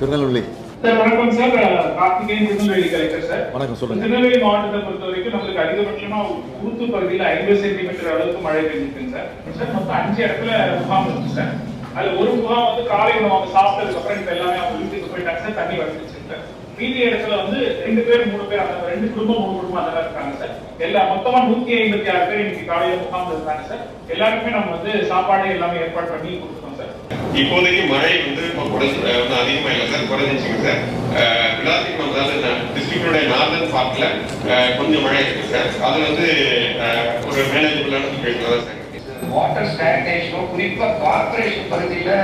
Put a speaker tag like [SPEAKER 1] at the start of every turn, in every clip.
[SPEAKER 1] Tirunelveli.
[SPEAKER 2] Sir வணக்கம் sir. Karthikeyan Tirunelveli collector sir.
[SPEAKER 1] வணக்கம் சொல்லுங்க.
[SPEAKER 2] திருநெல்வேலி மாவட்டத்தை பொறுத்த வரைக்கும் நம்மளுக்கு அதிகபட்சமா ஊத்து பகுதியில் ஐம்பது சென்டிமீட்டர் அளவுக்கு மழை பெஞ்சிருக்கு சார். சார் மொத்தம் அஞ்சு இடத்துல முகாம் இருக்கு சார். அதுல ஒரு முகாம் வந்து காலை உணவு அவங்க சாப்பிட்டதுக்கு அப்புறம் இப்ப எல்லாமே அவங்க வீட்டுக்கு போயிட்டாங்க சார். தண்ணி வந்துருச்சு சார். மீதி இடத்துல வந்து ரெண்டு பேர் மூணு பேர் அந்த ரெண்டு குடும்பம் மூணு குடும்பம் மாதிரி இருக்காங்க சார். எல்லா மொத்தமா நூத்தி ஐம்பத்தி ஆறு பேர் இன்னைக்கு காலையில முகாம் இருக்காங்க சார். எல்லாருக்குமே நம்ம வந்து சாப்பாடு எல்லாமே ஏற்பாடு பண்ணி கொடுத்துருக்கோம்
[SPEAKER 3] இப்போதைக்கு மழை வந்து இப்போ குறைஞ்சு ஒன்றும் அதிகமாக அதிகமா இல்லை சார் குறைஞ்சிச்சுங்க சார். அஹ் விளாத்திக்குளம் அதாவது டிஸ்ட்ரிக்டோட நார்தன் பார்ட்ல கொஞ்சம் மழை இருக்கு சார். அது வந்து ஒரு மேனேஜபிளான சுச்சுவேஷன் தான் சார்.
[SPEAKER 4] வாட்டர் ஸ்டாக்னேஷனும் குறிப்பாக கார்பரேஷன் பகுதியில்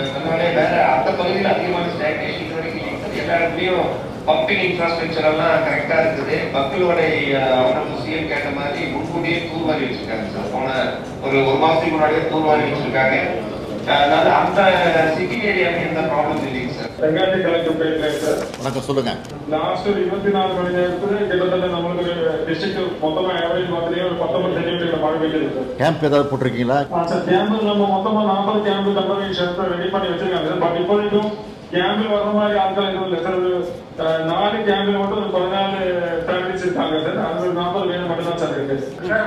[SPEAKER 4] அதனால வேற அந்த பகுதியில் அதிகமான ஸ்டாக்னேஷன் வரைக்கும் இல்லை. எல்லா இடத்துலையும் பம்பிங் இன்ஃப்ராஸ்ட்ரக்சர் எல்லாம் கரெக்டாக இருக்குது. மக்களோட அவனோட சிஎம் கேட்ட மாதிரி முன்கூட்டியே தூர்வாரி வச்சிருக்காங்க சார். போன ஒரு ஒரு மாதத்துக்கு முன்னாடியே தூர்வாரி வச்சிருக்காங்க. அதனால அந்த சிட்டி ஏரியாவில் எந்த ப்ராப்ளம் இல்லைங்க சார்?
[SPEAKER 2] ரெங்காட்டி collector sir.
[SPEAKER 1] வணக்கம் சொல்லுங்க.
[SPEAKER 2] லாஸ்ட் ஒரு இருபத்தி நாலு மணி நேரத்துல கிட்டத்தட்ட நம்மளுக்கு டிஸ்ட்ரிக்ட் மொத்தமா ஆவரேஜ் பார்த்தீங்கன்னா ஒரு பத்தொன்பது சென்டிமீட்டர் மழை பெய்யுது சார்.
[SPEAKER 1] கேம்ப் ஏதாவது போட்டிருக்கீங்களா?
[SPEAKER 2] சார் கேம்பு நம்ம மொத்தமா நாற்பது கேம்பு டெம்பரரி ஷெல்டர் ரெடி பண்ணி வச்சிருக்காங்க சார். பட் இப்போ வரைக்கும் கேம்பில் வர்ற மாதிரி ஆட்கள் எதுவும் இல்லை சார். நாலு கேம்பில் மட்டும் ஒரு பதினாலு ஃபேமிலிஸ் இருக்காங்க சார் அது ஒரு நாற்பது பேர் மட்டும் தான் சார் இருக்கு
[SPEAKER 5] சார்